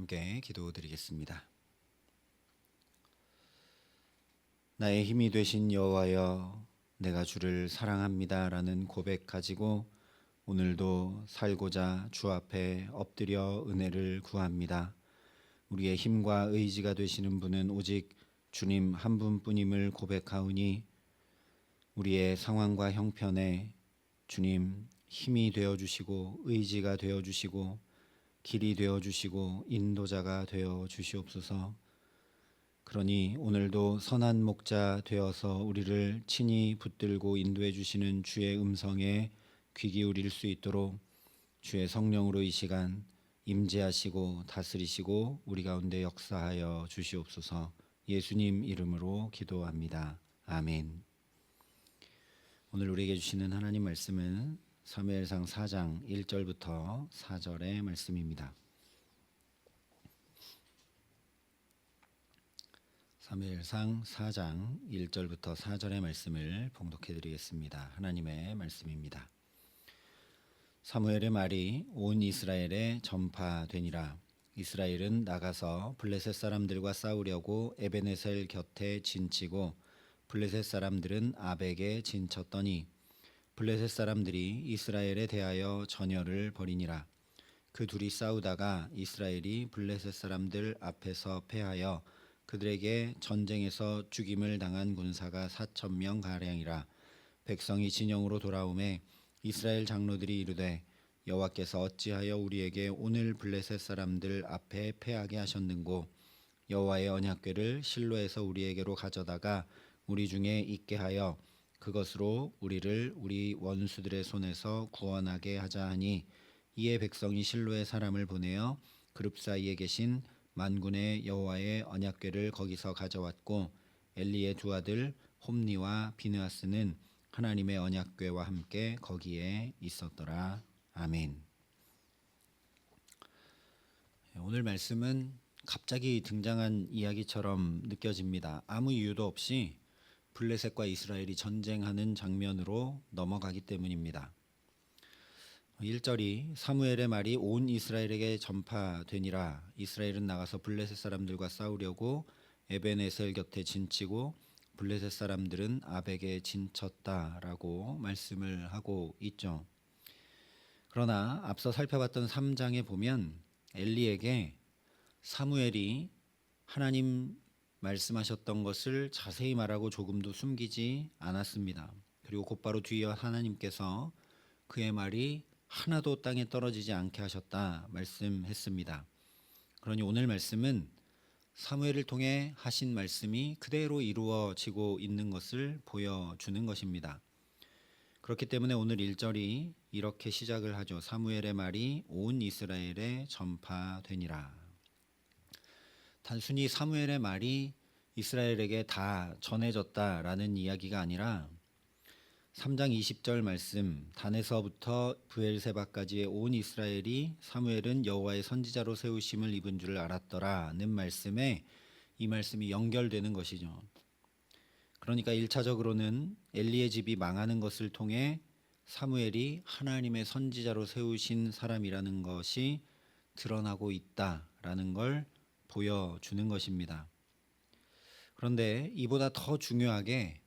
함께 기도드리겠습니다. 나의 힘이 되신 여호와여 내가 주를 사랑합니다라는 고백 가지고 오늘도 살고자 주 앞에 엎드려 은혜를 구합니다. 우리의 힘과 의지가 되시는 분은 오직 주님 한 분뿐임을 고백하오니 우리의 상황과 형편에 주님 힘이 되어 주시고 의지가 되어 주시고 길이 되어 주시고 인도자가 되어 주시옵소서. 그러니 오늘도 선한 목자 되어서 우리를 친히 붙들고 인도해 주시는 주의 음성에 귀 기울일 수 있도록 주의 성령으로 이 시간 임재하시고 다스리시고 우리 가운데 역사하여 주시옵소서. 예수님 이름으로 기도합니다. 아멘. 오늘 우리에게 주시는 하나님 말씀은 사무엘상 4장 1절부터 4절의 말씀입니다. 사무엘상 4장 1절부터 4절의 말씀을 봉독해 드리겠습니다. 하나님의 말씀입니다. 사무엘의 말이 온 이스라엘에 전파되니라 이스라엘은 나가서 블레셋 사람들과 싸우려고 에베네셀 곁에 진치고 블레셋 사람들은 아벡에 진쳤더니 블레셋 사람들이 이스라엘에 대하여 전열을 벌이니라. 그 둘이 싸우다가 이스라엘이 블레셋 사람들 앞에서 패하여 그들에게 전쟁에서 죽임을 당한 군사가 사천 명 가량이라. 백성이 진영으로 돌아오매 이스라엘 장로들이 이르되 여호와께서 어찌하여 우리에게 오늘 블레셋 사람들 앞에 패하게 하셨는고? 여호와의 언약궤를 실로에서 우리에게로 가져다가 우리 중에 있게 하여 그것으로 우리를 우리 원수들의 손에서 구원하게 하자 하니 이에 백성이 실로의 사람을 보내어 그룹 사이에 계신 만군의 여호와의 언약궤를 거기서 가져왔고 엘리의 두 아들 홈니와 비느하스는 하나님의 언약궤와 함께 거기에 있었더라. 아멘. 오늘 말씀은 갑자기 등장한 이야기처럼 느껴집니다. 아무 이유도 없이 블레셋과 이스라엘이 전쟁하는 장면으로 넘어가기 때문입니다. 1절이 사무엘의 말이 온 이스라엘에게 전파되니라 이스라엘은 나가서 블레셋 사람들과 싸우려고 에베네셀 곁에 진치고 블레셋 사람들은 아벡에 진쳤다라고 말씀을 하고 있죠. 그러나 앞서 살펴봤던 3장에 보면 엘리에게 사무엘이 하나님 말씀하셨던 것을 자세히 말하고 조금도 숨기지 않았습니다. 그리고 곧바로 뒤에 하나님께서 그의 말이 하나도 땅에 떨어지지 않게 하셨다 말씀했습니다. 그러니 오늘 말씀은 사무엘을 통해 하신 말씀이 그대로 이루어지고 있는 것을 보여주는 것입니다. 그렇기 때문에 오늘 1절이 이렇게 시작을 하죠. 사무엘의 말이 온 이스라엘에 전파되니라. 단순히 사무엘의 말이 이스라엘에게 다 전해졌다라는 이야기가 아니라 3장 20절 말씀 단에서부터 부엘세바까지의 온 이스라엘이 사무엘은 여호와의 선지자로 세우심을 입은 줄을 알았더라는 말씀에 이 말씀이 연결되는 것이죠. 그러니까 1차적으로는 엘리의 집이 망하는 것을 통해 사무엘이 하나님의 선지자로 세우신 사람이라는 것이 드러나고 있다라는 걸 보여주는 것입니다. 그런데 이보다 더 중요하게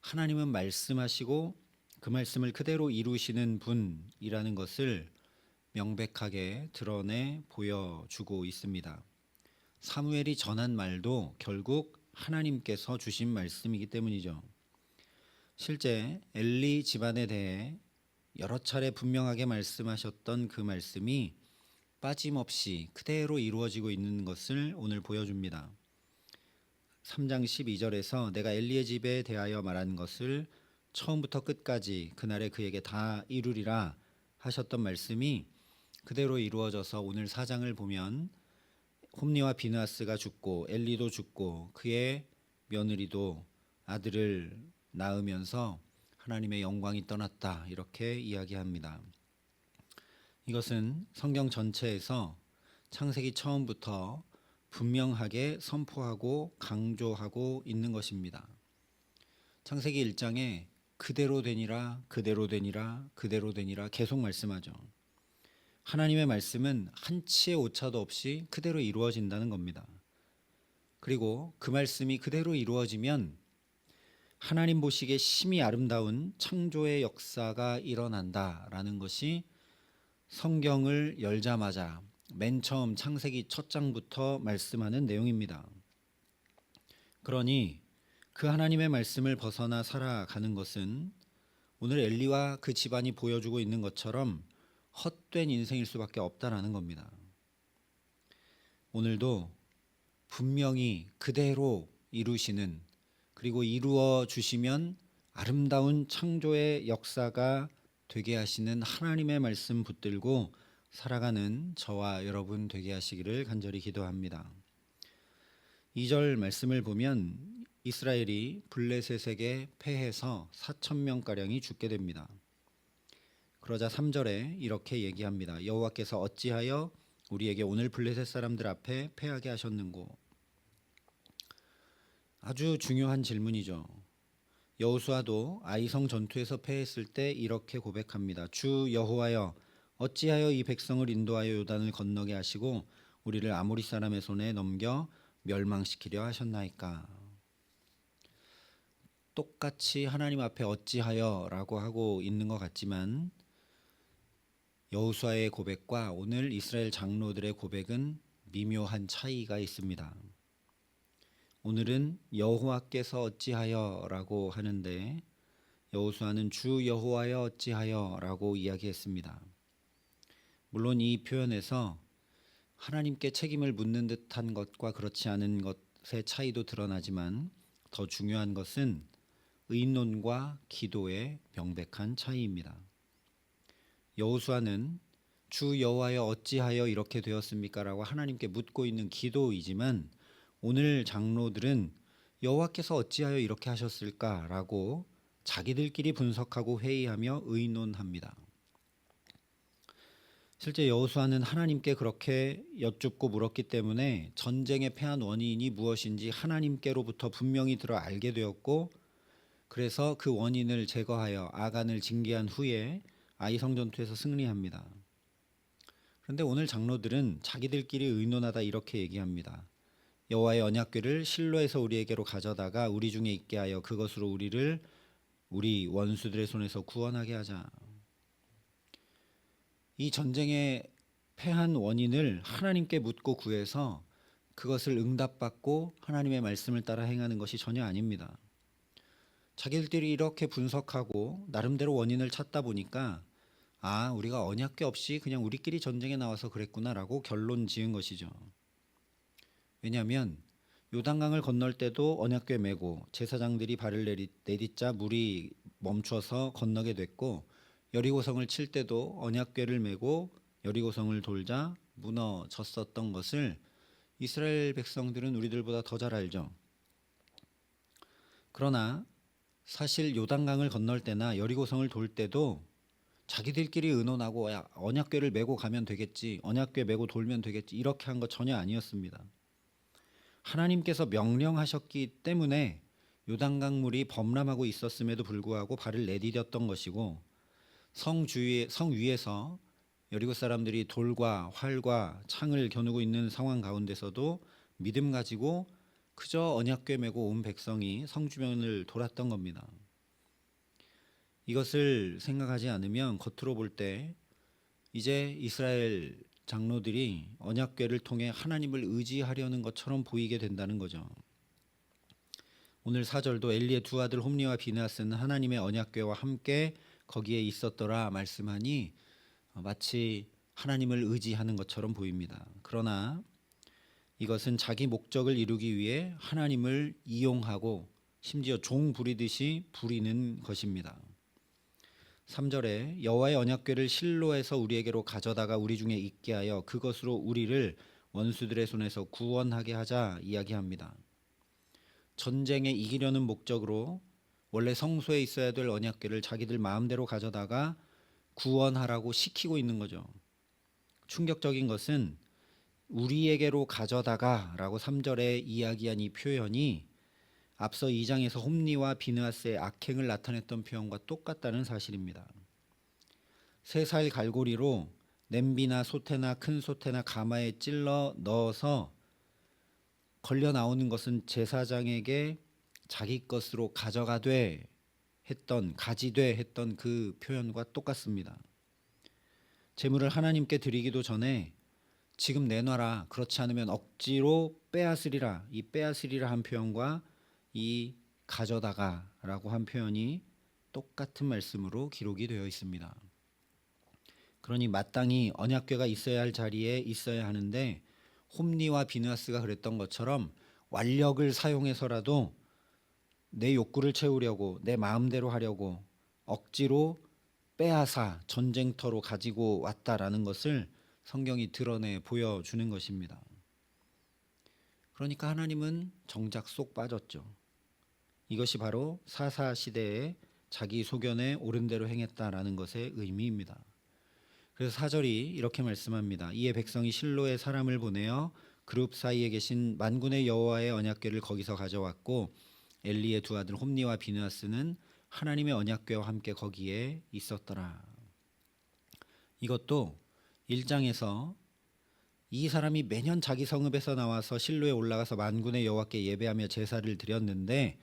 하나님은 말씀하시고 그 말씀을 그대로 이루시는 분이라는 것을 명백하게 드러내 보여주고 있습니다. 사무엘이 전한 말도 결국 하나님께서 주신 말씀이기 때문이죠. 실제 엘리 집안에 대해 여러 차례 분명하게 말씀하셨던 그 말씀이 빠짐없이 그대로 이루어지고 있는 것을 오늘 보여줍니다. 3장 12절에서 내가 엘리의 집에 대하여 말한 것을 처음부터 끝까지 그날에 그에게 다 이루리라 하셨던 말씀이 그대로 이루어져서 오늘 4장을 보면 홈리와 비나스가 죽고 엘리도 죽고 그의 며느리도 아들을 낳으면서 하나님의 영광이 떠났다 이렇게 이야기합니다. 이것은 성경 전체에서 창세기 처음부터 분명하게 선포하고 강조하고 있는 것입니다. 창세기 1장에 그대로 되니라 그대로 되니라 그대로 되니라 계속 말씀하죠. 하나님의 말씀은 한치의 오차도 없이 그대로 이루어진다는 겁니다. 그리고 그 말씀이 그대로 이루어지면 하나님 보시기에 심히 아름다운 창조의 역사가 일어난다라는 것이 성경을 열자마자 맨 처음 창세기 첫 장부터 말씀하는 내용입니다. 그러니 그 하나님의 말씀을 벗어나 살아가는 것은 오늘 엘리와 그 집안이 보여주고 있는 것처럼 헛된 인생일 수밖에 없다라는 겁니다. 오늘도 분명히 그대로 이루시는 그리고 이루어 주시면 아름다운 창조의 역사가 되게 하시는 하나님의 말씀 붙들고 살아가는 저와 여러분 되게 하시기를 간절히 기도합니다. 2절 말씀을 보면 이스라엘이 블레셋에게 패해서 4천 명 가량이 죽게 됩니다. 그러자 3절에 이렇게 얘기합니다. 여호와께서 어찌하여 우리에게 오늘 블레셋 사람들 앞에 패하게 하셨는고? 아주 중요한 질문이죠. 여호수아도 아이성 전투에서 패했을 때 이렇게 고백합니다. 주 여호와여 어찌하여 이 백성을 인도하여 요단을 건너게 하시고 우리를 아모리 사람의 손에 넘겨 멸망시키려 하셨나이까? 똑같이 하나님 앞에 어찌하여라고 하고 있는 것 같지만 여호수아의 고백과 오늘 이스라엘 장로들의 고백은 미묘한 차이가 있습니다. 오늘은 여호와께서 어찌하여라고 하는데 여호수아는 주 여호와여 어찌하여라고 이야기했습니다. 물론 이 표현에서 하나님께 책임을 묻는 듯한 것과 그렇지 않은 것의 차이도 드러나지만 더 중요한 것은 의논과 기도의 명백한 차이입니다. 여호수아는 주 여호와여 어찌하여 이렇게 되었습니까라고 하나님께 묻고 있는 기도이지만 오늘 장로들은 여호와께서 어찌하여 이렇게 하셨을까라고 자기들끼리 분석하고 회의하며 의논합니다. 실제 여호수아는 하나님께 그렇게 여쭙고 물었기 때문에 전쟁에 패한 원인이 무엇인지 하나님께로부터 분명히 들어 알게 되었고 그래서 그 원인을 제거하여 아간을 징계한 후에 아이성 전투에서 승리합니다. 그런데 오늘 장로들은 자기들끼리 의논하다 이렇게 얘기합니다. 여호와의 언약궤를 실로에서 우리에게로 가져다가 우리 중에 있게 하여 그것으로 우리를 우리 원수들의 손에서 구원하게 하자. 이 전쟁에 패한 원인을 하나님께 묻고 구해서 그것을 응답받고 하나님의 말씀을 따라 행하는 것이 전혀 아닙니다. 자기들끼리 이렇게 분석하고 나름대로 원인을 찾다 보니까 아, 우리가 언약궤 없이 그냥 우리끼리 전쟁에 나와서 그랬구나라고 결론 지은 것이죠. 왜냐하면 요단강을 건널 때도 언약궤 메고 제사장들이 발을 내리, 내딛자 물이 멈춰서 건너게 됐고 여리고성을 칠 때도 언약궤를 메고 여리고성을 돌자 무너졌었던 것을 이스라엘 백성들은 우리들보다 더 잘 알죠. 그러나 사실 요단강을 건널 때나 여리고성을 돌 때도 자기들끼리 의논하고 야, 언약궤를 메고 가면 되겠지. 언약궤 메고 돌면 되겠지. 이렇게 한 거 전혀 아니었습니다. 하나님께서 명령하셨기 때문에 요단강 물이 범람하고 있었음에도 불구하고 발을 내디뎠던 것이고 성 주위 성 위에서 여리고 사람들이 돌과 활과 창을 겨누고 있는 상황 가운데서도 믿음 가지고 그저 언약궤 메고 온 백성이 성 주변을 돌았던 겁니다. 이것을 생각하지 않으면 겉으로 볼 때 이제 이스라엘 장로들이 언약궤를 통해 하나님을 의지하려는 것처럼 보이게 된다는 거죠. 오늘 사절도 엘리의 두 아들 홈리와 비나스는 하나님의 언약궤와 함께 거기에 있었더라 말씀하니 마치 하나님을 의지하는 것처럼 보입니다. 그러나 이것은 자기 목적을 이루기 위해 하나님을 이용하고 심지어 종 부리듯이 부리는 것입니다. 3절에 여호와의 언약궤를 실로에서 우리에게로 가져다가 우리 중에 있게 하여 그것으로 우리를 원수들의 손에서 구원하게 하자 이야기합니다. 전쟁에 이기려는 목적으로 원래 성소에 있어야 될 언약궤를 자기들 마음대로 가져다가 구원하라고 시키고 있는 거죠. 충격적인 것은 우리에게로 가져다가라고 3절에 이야기한 이 표현이 앞서 2장에서 홈리와 비느하스의 악행을 나타냈던 표현과 똑같다는 사실입니다. 세살 갈고리로 냄비나 소태나 큰 소태나 가마에 찔러 넣어서 걸려 나오는 것은 제사장에게 자기 것으로 가져가되 했던 가지되 했던 그 표현과 똑같습니다. 재물을 하나님께 드리기도 전에 지금 내놔라 그렇지 않으면 억지로 빼앗으리라 이 빼앗으리라 한 표현과 이 가져다가라고 한 표현이 똑같은 말씀으로 기록이 되어 있습니다. 그러니 마땅히 언약궤가 있어야 할 자리에 있어야 하는데 홈리와 비누아스가 그랬던 것처럼 완력을 사용해서라도 내 욕구를 채우려고 내 마음대로 하려고 억지로 빼앗아 전쟁터로 가지고 왔다라는 것을 성경이 드러내 보여주는 것입니다. 그러니까 하나님은 정작 쏙 빠졌죠. 이것이 바로 사사 시대에 자기 소견에 옳은 대로 행했다라는 것의 의미입니다. 그래서 사절이 이렇게 말씀합니다. 이에 백성이 실로에 사람을 보내어 그룹 사이에 계신 만군의 여호와의 언약궤를 거기서 가져왔고 엘리의 두 아들 홈니와 비누아스는 하나님의 언약궤와 함께 거기에 있었더라. 이것도 1장에서 이 사람이 매년 자기 성읍에서 나와서 실로에 올라가서 만군의 여호와께 예배하며 제사를 드렸는데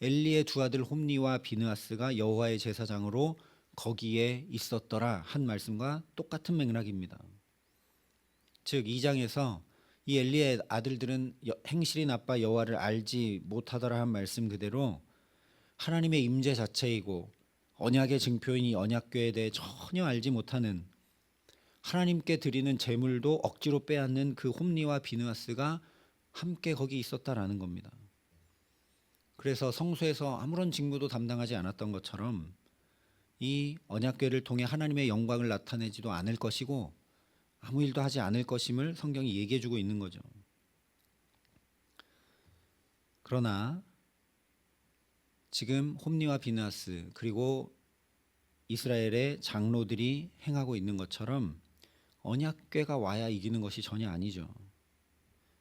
엘리의 두 아들 홈니와 비느아스가 여호와의 제사장으로 거기에 있었더라 한 말씀과 똑같은 맥락입니다. 즉 2장에서 이 엘리의 아들들은 여- 행실이 나빠 여호와를 알지 못하더라 한 말씀 그대로 하나님의 임재 자체이고 언약의 증표인 이 언약궤에 대해 전혀 알지 못하는 하나님께 드리는 제물도 억지로 빼앗는 그 홈리와 비느아스가 함께 거기 있었다라는 겁니다. 그래서 성소에서 아무런 직무도 담당하지 않았던 것처럼 이 언약궤를 통해 하나님의 영광을 나타내지도 않을 것이고 아무 일도 하지 않을 것임을 성경이 얘기해 주고 있는 거죠. 그러나 지금 홈리와 비나스 그리고 이스라엘의 장로들이 행하고 있는 것처럼 언약궤가 와야 이기는 것이 전혀 아니죠.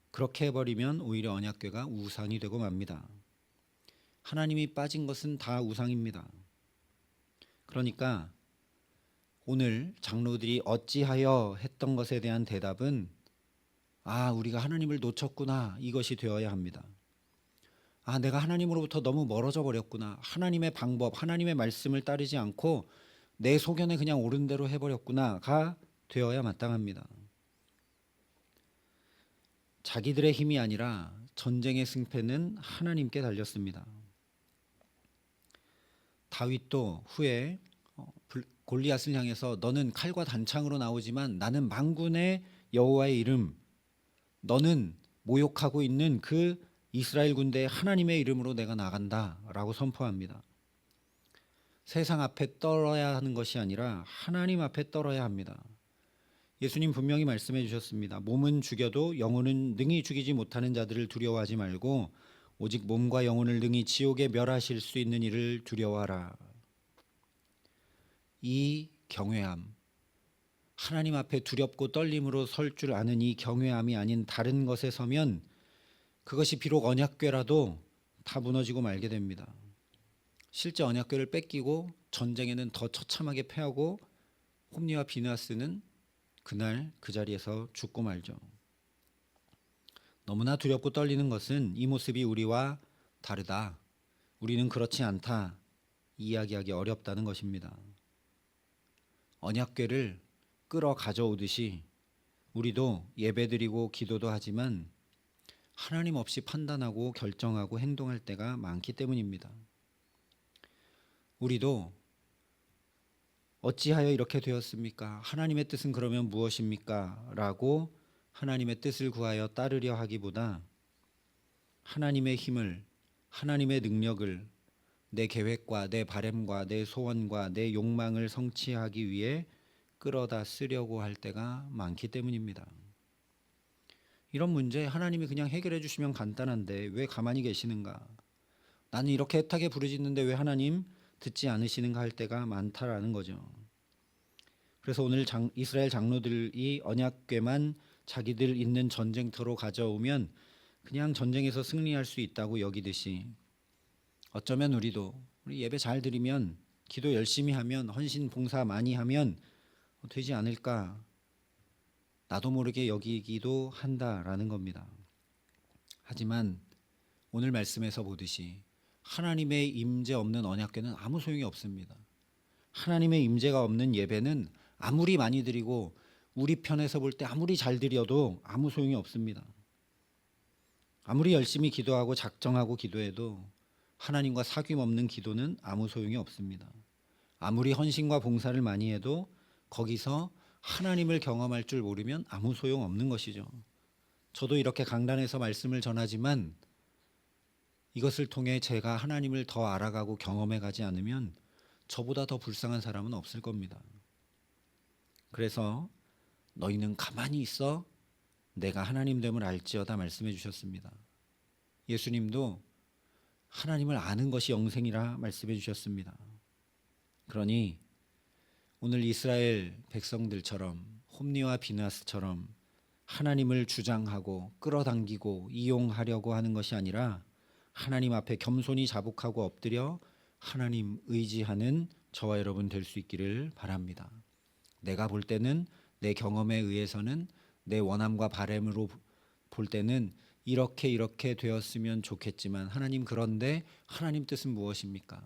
그렇게 해버리면 오히려 언약궤가 우상이 되고 맙니다. 하나님이 빠진 것은 다 우상입니다. 그러니까 오늘 장로들이 어찌하여 했던 것에 대한 대답은 아, 우리가 하나님을 놓쳤구나. 이것이 되어야 합니다. 아, 내가 하나님으로부터 너무 멀어져 버렸구나. 하나님의 방법, 하나님의 말씀을 따르지 않고 내 소견에 그냥 옳은 대로 해버렸구나가 되어야 마땅합니다. 자기들의 힘이 아니라 전쟁의 승패는 하나님께 달렸습니다. 다윗도 후에 어, 불- 골리앗을 향해서 너는 칼과 단창으로 나오지만 나는 만군의 여호와의 이름 너는 모욕하고 있는 그 이스라엘 군대의 하나님의 이름으로 내가 나간다라고 선포합니다. 세상 앞에 떨어야 하는 것이 아니라 하나님 앞에 떨어야 합니다. 예수님 분명히 말씀해 주셨습니다. 몸은 죽여도 영혼은 능히 죽이지 못하는 자들을 두려워하지 말고 오직 몸과 영혼을 능히 지옥에 멸하실 수 있는 이를 두려워하라. 이 경외함, 하나님 앞에 두렵고 떨림으로 설 줄 아는 이 경외함이 아닌 다른 것에 서면 그것이 비록 언약궤라도 다 무너지고 말게 됩니다. 실제 언약궤를 뺏기고 전쟁에는 더 처참하게 패하고 홈리와 비나스는 그날 그 자리에서 죽고 말죠. 너무나 두렵고 떨리는 것은 이 모습이 우리와 다르다. 우리는 그렇지 않다. 이야기하기 어렵다는 것입니다. 언약궤를 끌어 가져오듯이 우리도 예배드리고 기도도 하지만 하나님 없이 판단하고 결정하고 행동할 때가 많기 때문입니다. 우리도 어찌하여 이렇게 되었습니까? 하나님의 뜻은 그러면 무엇입니까? 라고 하나님의 뜻을 구하여 따르려 하기보다 하나님의 힘을 하나님의 능력을 내 계획과 내 바램과 내 소원과 내 욕망을 성취하기 위해 끌어다 쓰려고 할 때가 많기 때문입니다. 이런 문제 하나님이 그냥 해결해 주시면 간단한데 왜 가만히 계시는가? 나는 이렇게 애타게 부르짖는데 왜 하나님 듣지 않으시는가 할 때가 많다라는 거죠. 그래서 오늘 장, 이스라엘 장로들이 언약궤만 자기들 있는 전쟁터로 가져오면 그냥 전쟁에서 승리할 수 있다고 여기듯이 어쩌면 우리도 우리 예배 잘 드리면 기도 열심히 하면 헌신 봉사 많이 하면 되지 않을까 나도 모르게 여기기도 한다라는 겁니다. 하지만 오늘 말씀에서 보듯이 하나님의 임재 없는 언약궤는 아무 소용이 없습니다. 하나님의 임재가 없는 예배는 아무리 많이 드리고 우리 편에서 볼 때 아무리 잘 드려도 아무 소용이 없습니다. 아무리 열심히 기도하고 작정하고 기도해도 하나님과 사귐 없는 기도는 아무 소용이 없습니다. 아무리 헌신과 봉사를 많이 해도 거기서 하나님을 경험할 줄 모르면 아무 소용 없는 것이죠. 저도 이렇게 강단에서 말씀을 전하지만 이것을 통해 제가 하나님을 더 알아가고 경험해 가지 않으면 저보다 더 불쌍한 사람은 없을 겁니다. 그래서 너희는 가만히 있어 내가 하나님 됨을 알지어다 말씀해 주셨습니다. 예수님도 하나님을 아는 것이 영생이라 말씀해 주셨습니다. 그러니 오늘 이스라엘 백성들처럼 홈리와 비나스처럼 하나님을 주장하고 끌어당기고 이용하려고 하는 것이 아니라 하나님 앞에 겸손히 자복하고 엎드려 하나님 의지하는 저와 여러분 될 수 있기를 바랍니다. 내가 볼 때는 내 경험에 의해서는 내 원함과 바램으로 볼 때는 이렇게 이렇게 되었으면 좋겠지만 하나님 그런데 하나님 뜻은 무엇입니까?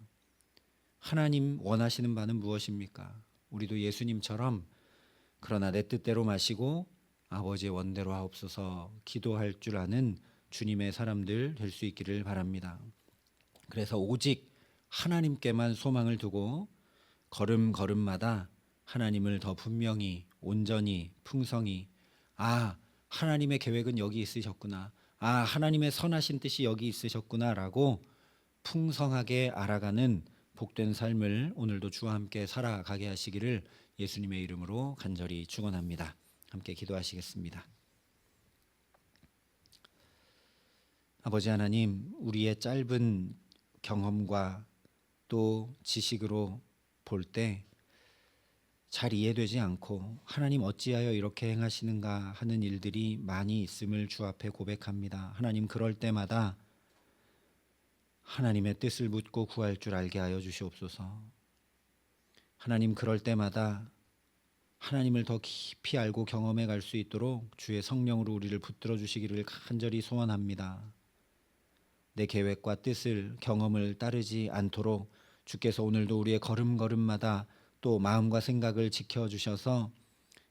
하나님 원하시는 바는 무엇입니까? 우리도 예수님처럼 그러나 내 뜻대로 마시고 아버지의 원대로 하옵소서 기도할 줄 아는 주님의 사람들 될 수 있기를 바랍니다. 그래서 오직 하나님께만 소망을 두고 걸음 걸음마다 하나님을 더 분명히 온전히 풍성히 아 하나님의 계획은 여기 있으셨구나 아 하나님의 선하신 뜻이 여기 있으셨구나라고 풍성하게 알아가는 복된 삶을 오늘도 주와 함께 살아가게 하시기를 예수님의 이름으로 간절히 축원합니다. 함께 기도하시겠습니다. 아버지 하나님, 우리의 짧은 경험과 또 지식으로 볼 때 잘 이해되지 않고 하나님 어찌하여 이렇게 행하시는가 하는 일들이 많이 있음을 주 앞에 고백합니다. 하나님 그럴 때마다 하나님의 뜻을 묻고 구할 줄 알게 하여 주시옵소서. 하나님 그럴 때마다 하나님을 더 깊이 알고 경험해 갈 수 있도록 주의 성령으로 우리를 붙들어 주시기를 간절히 소원합니다. 내 계획과 뜻을 경험을 따르지 않도록 주께서 오늘도 우리의 걸음걸음마다 또 마음과 생각을 지켜 주셔서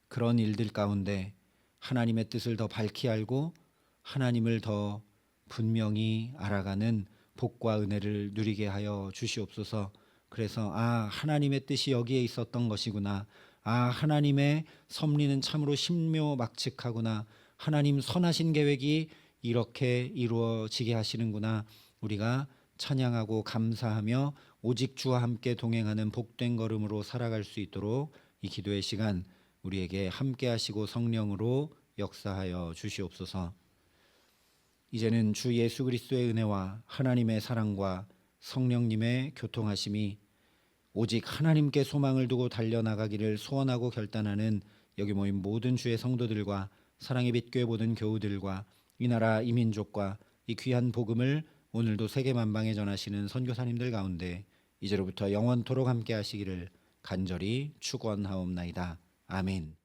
그런 일들 가운데 하나님의 뜻을 더 밝히 알고 하나님을 더 분명히 알아가는 복과 은혜를 누리게 하여 주시옵소서. 그래서 아 하나님의 뜻이 여기에 있었던 것이구나. 아 하나님의 섭리는 참으로 신묘막측하구나. 하나님 선하신 계획이 이렇게 이루어지게 하시는구나. 우리가 찬양하고 감사하며 오직 주와 함께 동행하는 복된 걸음으로 살아갈 수 있도록 이 기도의 시간 우리에게 함께 하시고 성령으로 역사하여 주시옵소서. 이제는 주 예수 그리스도의 은혜와 하나님의 사랑과 성령님의 교통하심이 오직 하나님께 소망을 두고 달려나가기를 소원하고 결단하는 여기 모인 모든 주의 성도들과 사랑의 빛 교회 모든 교우들과 이 나라 이민족과 이 귀한 복음을 오늘도 세계 만방에 전하시는 선교사님들 가운데 이제로부터 영원토록 함께 하시기를 간절히 축원하옵나이다. 아멘.